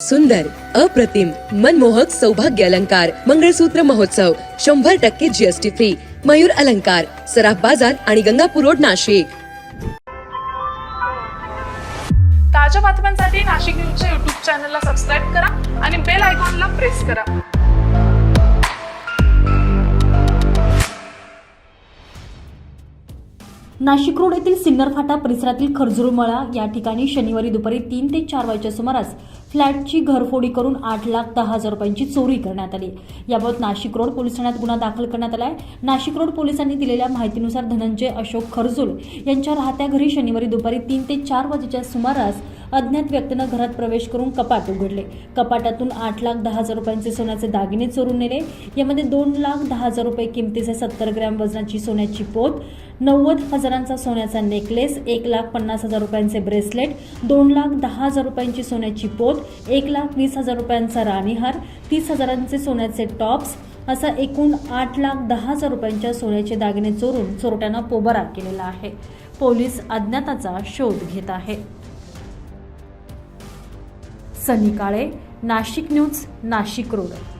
सुंदर अप्रतिम मनमोहक सौभाग्य अलंकार मंगळसूत्र महोत्सव शंभर टक्के जीएसटी फ्री मयूर अलंकार सराफ बाजार आणि गंगापूर रोड नाशिक. ताज्या बातम्यांसाठी नाशिक न्यूजच्या युट्यूब चॅनलला सबस्क्राईब करा आणि बेल आयकॉनला प्रेस करा. नाशिक रोड येथील सिन्नर फाटा परिसरातील खरजुरमळा या ठिकाणी शनिवारी दुपारी तीन ते चार वाजेच्या सुमारास फ्लॅटची घरफोडी करून आठ लाख दहा हजार रुपयांची चोरी करण्यात आली. याबाबत नाशिक रोड पोलीस ठाण्यात गुन्हा दाखल करण्यात आला आहे नाशिक रोड पोलिसांनी दिलेल्या माहितीनुसार धनंजय अशोक खरजूल यांच्या राहत्या घरी शनिवारी दुपारी तीन ते चार वाजेच्या सुमारास अज्ञात व्यक्तीनं घरात प्रवेश करून कपाट उघडले. कपाटातून आठ लाख दहा हजार रुपयांचे सोन्याचे दागिने चोरून नेले. यामध्ये दोन लाख दहा हजार रुपये किमतीचे सत्तर ग्रॅम वजनाची सोन्याची पोत नव्वद हजारांचा सोन्याचा नेकलेस एक लाख पन्नास हजार रुपयांचे ब्रेसलेट दोन लाख दहा हजार रुपयांची सोन्याची पोत एक लाख वीस हजार रुपयांचा राणीहार तीस हजारांचे सोन्याचे टॉप्स असा एकूण आठ लाख दहा हजार रुपयांच्या सोन्याचे दागिने चोरून चोरट्यानं पोबारा केलेला आहे. पोलीस अज्ञाताचा शोध घेत आहे. Sunny Kale Nashik news Nashik road.